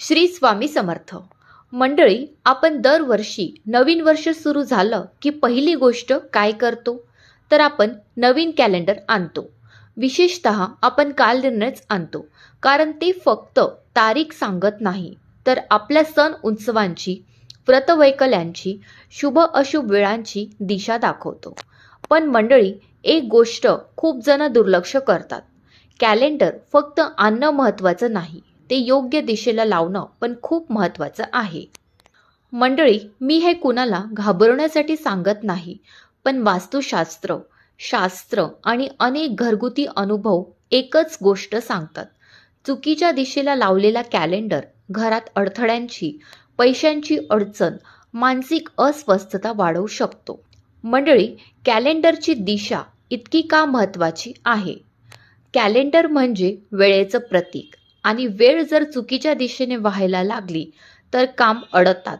श्री स्वामी समर्थ. मंडळी आपण दरवर्षी नवीन वर्ष सुरू झालं की पहिली गोष्ट काय करतो? तर आपण नवीन कॅलेंडर आणतो. विशेषत आपण कालनिर्णयच आणतो. कारण ते फक्त तारीख सांगत नाही तर आपल्या सण उत्सवांची व्रतवैकल्यांची शुभ अशुभ वेळांची दिशा दाखवतो. पण मंडळी एक गोष्ट खूप जण दुर्लक्ष करतात. कॅलेंडर फक्त आणणं महत्त्वाचं नाही. ते योग्य दिशेला लावणं पण खूप महत्त्वाचं आहे. मंडळी मी हे कुणाला घाबरवण्यासाठी सांगत नाही पण वास्तुशास्त्र शास्त्र आणि अनेक घरगुती अनुभव एकच गोष्ट सांगतात. चुकीच्या दिशेला लावलेला कॅलेंडर घरात अडथळ्यांची पैशांची अडचण मानसिक अस्वस्थता वाढवू शकतो. मंडळी कॅलेंडरची दिशा इतकी का महत्त्वाची आहे? कॅलेंडर म्हणजे वेळेचं प्रतीक. आणि वेळ जर चुकीच्या दिशेने व्हायला लागली तर काम अडतात.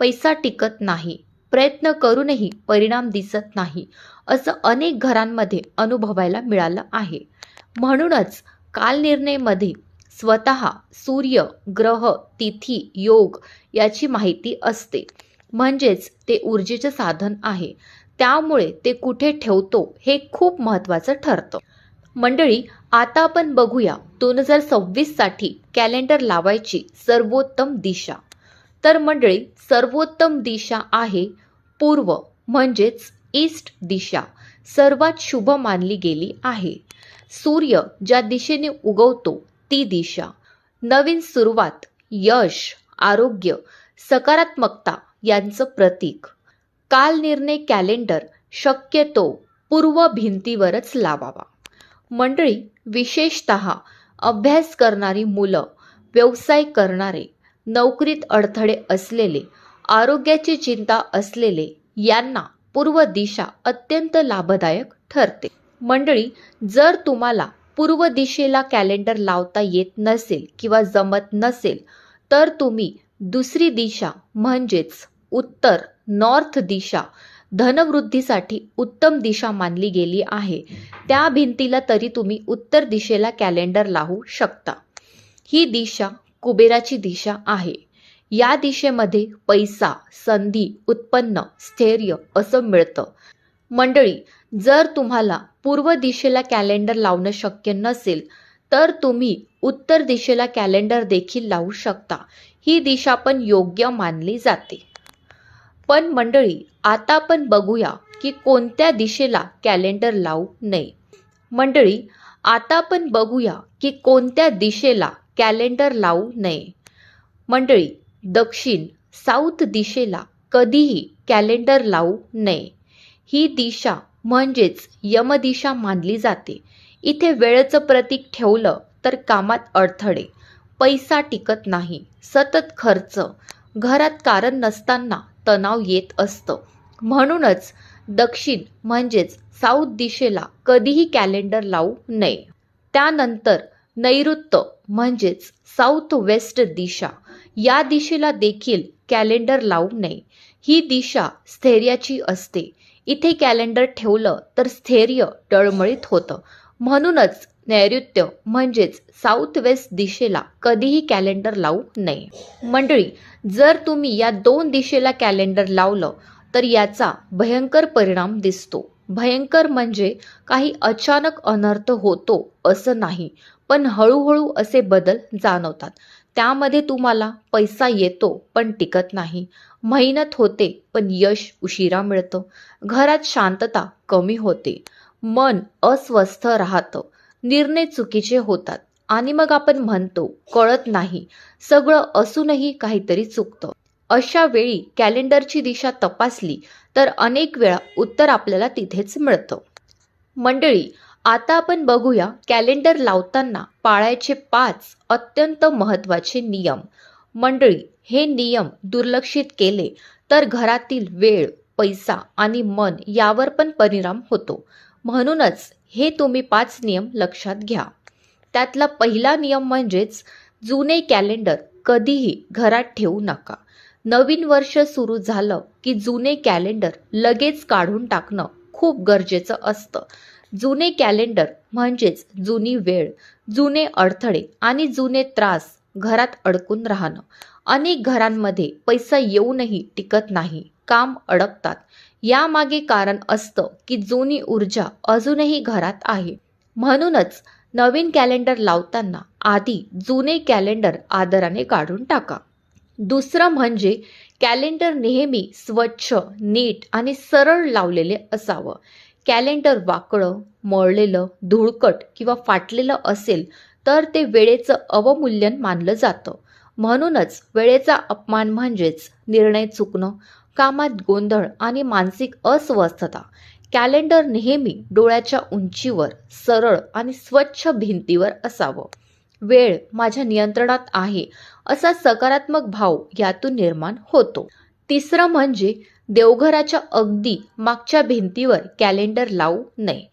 पैसा टिकत नाही. प्रयत्न करूनही परिणाम दिसत नाही असं अनेक घरांमध्ये अनुभवायला मिळालं आहे. म्हणूनच कालनिर्णयमध्ये स्वतः सूर्य ग्रह तिथी योग याची माहिती असते. म्हणजेच ते ऊर्जेचं साधन आहे. त्यामुळे ते कुठे ठेवतो हे खूप महत्त्वाचं ठरतं. मंडळी आता आपण बघूया दोन हजार सव्वीससाठी कॅलेंडर लावायची सर्वोत्तम दिशा. तर मंडळी सर्वोत्तम दिशा आहे पूर्व म्हणजेच ईस्ट दिशा. सर्वात शुभ मानली गेली आहे. सूर्य ज्या दिशेने उगवतो ती दिशा. नवीन सुरुवात यश आरोग्य सकारात्मकता यांचं प्रतीक. कालनिर्णय कॅलेंडर शक्यतो पूर्व भिंतीवरच लावावा. मंडळी विशेषत अभ्यास करणारी मुलं व्यवसाय करणारे नोकरीत अडथळे असलेले आरोग्याची चिंता असलेले यांना पूर्व दिशा अत्यंत लाभदायक ठरते. मंडळी जर तुम्हाला पूर्व दिशेला कॅलेंडर लावता येत नसेल किंवा जमत नसेल तर तुम्ही दुसरी दिशा म्हणजेच उत्तर नॉर्थ दिशा धनवृद्धीसाठी उत्तम दिशा मानली गेली आहे. त्या भिंतीला तरी तुम्ही उत्तर दिशेला कॅलेंडर लावू शकता. ही दिशा कुबेराची दिशा आहे. या दिशेमध्ये पैसा संधी उत्पन्न स्थैर्य असं मिळतं. मंडळी जर तुम्हाला पूर्व दिशेला कॅलेंडर लावणं शक्य नसेल तर तुम्ही उत्तर दिशेला कॅलेंडर देखील लावू शकता. ही दिशा पण योग्य मानली जाते. पण मंडळी आता आपण बघूया की कोणत्या दिशेला कॅलेंडर लावू नये. मंडळी आता आपण बघूया की कोणत्या दिशेला कॅलेंडर लावू नये. मंडळी दक्षिण साऊथ दिशेला कधीही कॅलेंडर लावू नये. ही दिशा म्हणजेच यमदिशा मानली जाते. इथे वेळेचं प्रतीक ठेवलं तर कामात अडथळे पैसा टिकत नाही सतत खर्च घरात कारण नसताना तणाव येत असतं. म्हणूनच दक्षिण म्हणजेच साऊथ दिशेला कधीही कॅलेंडर लावू नये. त्यानंतर नैऋत्य म्हणजेच साऊथ वेस्ट दिशा. या दिशेला देखील कॅलेंडर लावू नये. ही दिशा स्थैर्याची असते. इथे कॅलेंडर ठेवलं तर स्थैर्य डळमळीत होतं. म्हणूनच नैऋत्य म्हणजेच साऊथ वेस्ट दिशेला कधीही कॅलेंडर लावू नये. मंडळी जर तुम्ही या दोन दिशेला कॅलेंडर लावलं तर याचा भयंकर परिणाम दिसतो. भयंकर म्हणजे काही अचानक अनर्थ होतो असं नाही पण हळूहळू असे बदल जाणवतात. त्यामध्ये तुम्हाला पैसा येतो पण टिकत नाही. मेहनत होते पण यश उशिरा मिळतं. घरात शांतता कमी होते. मन अस्वस्थ राहतं. निर्णय चुकीचे होतात. आणि मग आपण म्हणतो कळत नाही. सगळं असूनही काहीतरी चुकतं. अशा वेळी कॅलेंडरची दिशा तपासली तर अनेक वेळा उत्तर आपल्याला तिथेच मिळतं. मंडळी आता आपण बघूया कॅलेंडर लावताना पाळायचे पाच अत्यंत महत्त्वाचे नियम. मंडळी हे नियम दुर्लक्षित केले तर घरातील वेळ पैसा आणि मन यावर पण परिणाम होतो. म्हणूनच हे तुम्ही पाच नियम लक्षात घ्या. त्यातला पहिला नियम म्हणजेच जुने कॅलेंडर कधीही घरात ठेवू नका. नवीन वर्ष सुरू झालं की जुने कॅलेंडर लगेच काढून टाकणं खूप गरजेचं असतं. जुने कॅलेंडर म्हणजेच जुनी वेळ जुने अडथळे आणि जुने त्रास घरात अडकून राहणं. अनेक घरांमध्ये पैसा येऊनही टिकत नाही. काम अडकतात. यामागे कारण असतं की जुनी ऊर्जा अजूनही घरात आहे. म्हणूनच नवीन कॅलेंडर लावताना आधी जुने कॅलेंडर आदराने काढून टाका. दुसरं म्हणजे कॅलेंडर नेहमी स्वच्छ नीट आणि सरळ लावलेले असावं. कॅलेंडर वाकडं मळलेलं धुळकट किंवा फाटलेलं असेल तर ते वेळेचं अवमूल्यन मानलं जातं. म्हणूनच वेळेचा अपमान म्हणजेच निर्णय चुकणं कामात गोंधळ आणि मानसिक अस्वस्थता. कॅलेंडर नेहमी डोळ्याच्या उंचीवर सरळ आणि स्वच्छ भिंतीवर असावं. वेळ माझ्या नियंत्रणात आहे असा सकारात्मक भाव यातून निर्माण होतो. तिसरं म्हणजे देवघराच्या अगदी मागच्या भिंतीवर कॅलेंडर लावू नये.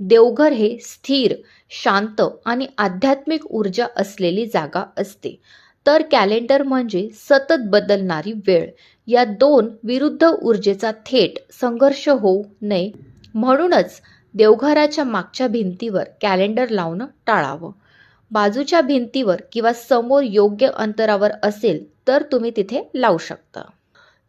देवघर हे स्थिर शांत आणि आध्यात्मिक ऊर्जा असलेली जागा असते. तर कॅलेंडर म्हणजे सतत बदलणारी वेळ. या दोन विरुद्ध ऊर्जेचा थेट संघर्ष होऊ नये. म्हणूनच देवघराच्या मागच्या भिंतीवर कॅलेंडर लावणं टाळावं. बाजूच्या भिंतीवर किंवा समोर योग्य अंतरावर असेल तर तुम्ही तिथे लावू शकता.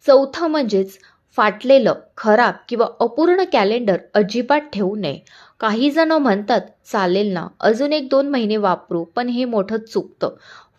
चौथं म्हणजेच फाटलेलं खराब किंवा अपूर्ण कॅलेंडर अजिबात ठेवू नये. काही जण म्हणतात चालेल ना अजून एक दोन महिने वापरू पण हे मोठं चुकतं.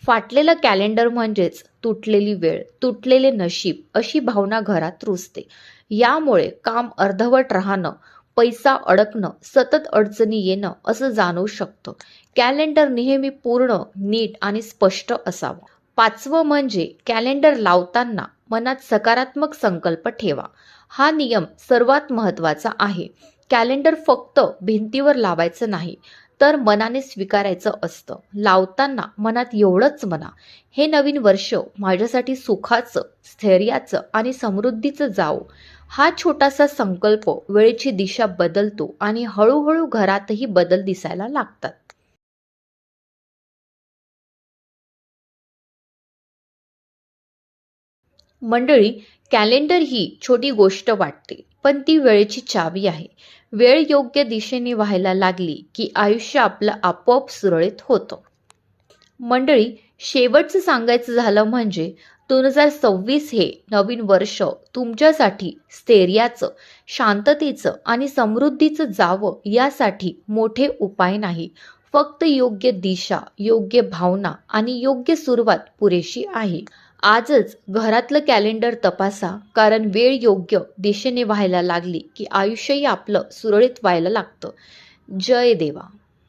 फाटलेलं कॅलेंडर म्हणजेच तुटलेली वेळ तुटलेले नशीब अशी भावना घरात रुजते. यामुळे काम अर्धवट राहणं पैसा अडकणं सतत अडचणी येणं असं जाणवू शकतं. कॅलेंडर नेहमी पूर्ण नीट आणि स्पष्ट असावं. पाचवं म्हणजे कॅलेंडर लावताना मनात सकारात्मक संकल्प ठेवा. हा नियम सर्वात महत्त्वाचा आहे. कॅलेंडर फक्त भिंतीवर लावायचं नाही तर मनाने स्वीकारायचं असतं. लावताना मनात एवढंच म्हणा हे नवीन वर्ष माझ्यासाठी सुखाचं स्थैर्याचं आणि समृद्धीचं जावो. हा छोटासा संकल्प वेळेची दिशा बदलतो आणि हळूहळू घरातही बदल दिसायला लागतात. मंडळी कॅलेंडर ही छोटी गोष्ट वाटते पण ती वेळेची चावी आहे. वेळ योग्य दिशेने व्हायला लागली की आयुष्य आपलं आपोआप सुरळीत होतं. मंडळी शेवटचं सांगायचं झालं म्हणजे दोन हजार सव्वीस हे नवीन वर्ष तुमच्यासाठी स्थैर्याचं शांततेचं आणि समृद्धीचं जावं यासाठी मोठे उपाय नाही. फक्त योग्य दिशा योग्य भावना आणि योग्य सुरुवात पुरेशी आहे. आजच घरातलं कॅलेंडर तपासा कारण वेळ योग्य दिशेने व्हायला लागली की आयुष्यही आपलं सुरळीत व्हायला लागतं. जय देवा.